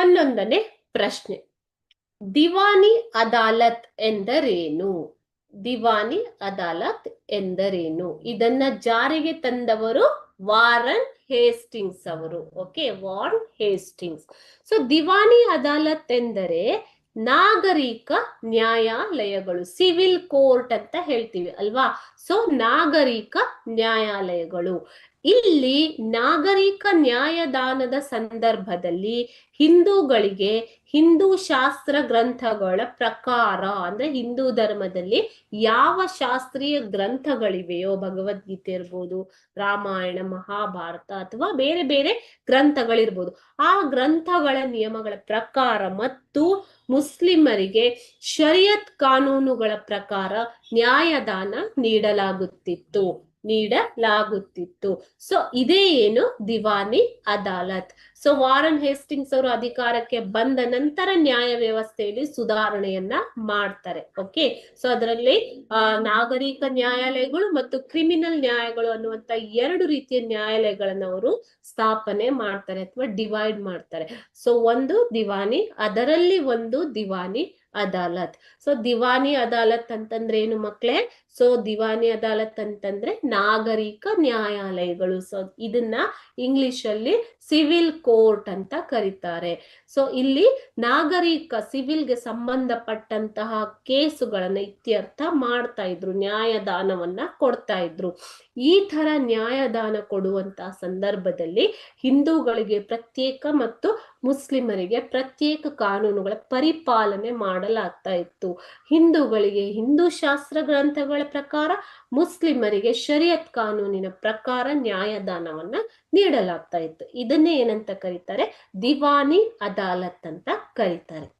ಹನ್ನೊಂದನೇ ಪ್ರಶ್ನೆ. ದಿವಾನಿ ಅದಾಲತ್ ಎಂದರೇನು? ದಿವಾನಿ ಅದಾಲತ್ ಎಂದರೇನು? ಇದನ್ನ ಜಾರಿಗೆ ತಂದವರು ವಾರನ್ ಹೇಸ್ಟಿಂಗ್ಸ್ ಅವರು. Okay, Warren Hastings. So, Diwani Adalat ಎಂದರೆ ನಾಗರಿಕ ನ್ಯಾಯಾಲಯಗಳು, ಸಿವಿಲ್ ಕೋರ್ಟ್ ಅಂತ ಹೇಳ್ತೀವಿ ಅಲ್ವಾ? ಸೊ, ನಾಗರಿಕ ನ್ಯಾಯಾಲಯಗಳು. ಇಲ್ಲಿ ನಾಗರಿಕ ನ್ಯಾಯದಾನದ ಸಂದರ್ಭದಲ್ಲಿ ಹಿಂದೂಗಳಿಗೆ ಹಿಂದೂ ಶಾಸ್ತ್ರ ಗ್ರಂಥಗಳ ಪ್ರಕಾರ, ಅಂದ್ರೆ ಹಿಂದೂ ಧರ್ಮದಲ್ಲಿ ಯಾವ ಶಾಸ್ತ್ರೀಯ ಗ್ರಂಥಗಳಿವೆಯೋ, ಭಗವದ್ಗೀತೆ ಇರ್ಬೋದು, ರಾಮಾಯಣ, ಮಹಾಭಾರತ ಅಥವಾ ಬೇರೆ ಬೇರೆ ಗ್ರಂಥಗಳಿರ್ಬೋದು, ಆ ಗ್ರಂಥಗಳ ನಿಯಮಗಳ ಪ್ರಕಾರ ಮತ್ತು ಮುಸ್ಲಿಮರಿಗೆ ಶರಿಯತ್ ಕಾನೂನುಗಳ ಪ್ರಕಾರ ನ್ಯಾಯದಾನ ನೀಡಲಾಗುತ್ತಿತ್ತು. ನೀಡಲಾಗುತ್ತಿತ್ತು. ಸೊ ಇದೇ ಏನು Diwani Adalat. So Warren Hastings ಅವರು ಅಧಿಕಾರಕ್ಕೆ ಬಂದ ನಂತರ ನ್ಯಾಯ ವ್ಯವಸ್ಥೆಯಲ್ಲಿ ಸುಧಾರಣೆಯನ್ನ ಮಾಡ್ತಾರೆ. ಓಕೆ ಸೊ ಅದರಲ್ಲಿ ನಾಗರಿಕ ನ್ಯಾಯಾಲಯಗಳು ಮತ್ತು ಕ್ರಿಮಿನಲ್ ನ್ಯಾಯಗಳು ಅನ್ನುವಂತ ಎರಡು ರೀತಿಯ ನ್ಯಾಯಾಲಯಗಳನ್ನ ಅವರು ಸ್ಥಾಪನೆ ಮಾಡ್ತಾರೆ ಅಥವಾ ಡಿವೈಡ್ ಮಾಡ್ತಾರೆ. ಸೊ ಒಂದು ದಿವಾನಿ, ಅದರಲ್ಲಿ ಒಂದು ದಿವಾನಿ ಅದಾಲತ್. ಸೊ ದಿವಾನಿ ಅದಾಲತ್ ಅಂತಂದ್ರೆ ಏನು ಮಕ್ಕಳೇ ಸೊ ದಿವಾನಿ ಅದಾಲತ್ ಅಂತಂದ್ರೆ ನಾಗರಿಕ ನ್ಯಾಯಾಲಯಗಳು. ಸೊ ಇದನ್ನ ಇಂಗ್ಲಿಷ್ ಅಲ್ಲಿ ಸಿವಿಲ್ ಕೋರ್ಟ್ ಅಂತ ಕರೀತಾರೆ. ಸೊ ಇಲ್ಲಿ ನಾಗರಿಕ ಸಿವಿಲ್ಗೆ ಸಂಬಂಧಪಟ್ಟಂತಹ ಕೇಸುಗಳನ್ನ ಇತ್ಯರ್ಥ ಮಾಡ್ತಾ ಇದ್ರು, ನ್ಯಾಯದಾನವನ್ನ ಕೊಡ್ತಾ ಇದ್ರು. ಈ ತರ ನ್ಯಾಯದಾನ ಕೊಡುವಂತಹ ಸಂದರ್ಭದಲ್ಲಿ ಹಿಂದೂಗಳಿಗೆ ಪ್ರತ್ಯೇಕ ಮತ್ತು ಮುಸ್ಲಿಮರಿಗೆ ಪ್ರತ್ಯೇಕ ಕಾನೂನುಗಳ ಪರಿಪಾಲನೆ ಮಾಡಲಾಗ್ತಾ ಇತ್ತು. ಹಿಂದೂಗಳಿಗೆ ಹಿಂದೂ ಶಾಸ್ತ್ರ ಗ್ರಂಥಗಳ ಪ್ರಕಾರ ಮುಸ್ಲಿಮರಿಗೆ ಶರಿಯತ್ ಕಾನೂನಿನ ಪ್ರಕಾರ ನ್ಯಾಯದಾನವನ್ನ ನೀಡಲಾಗ್ತಾ ಇತ್ತು. ಇದನ್ನೇ ಏನಂತ ಕರೀತಾರೆ? ದಿವಾನಿ ಅದಾಲತ್ ಅಂತ ಕರೀತಾರೆ.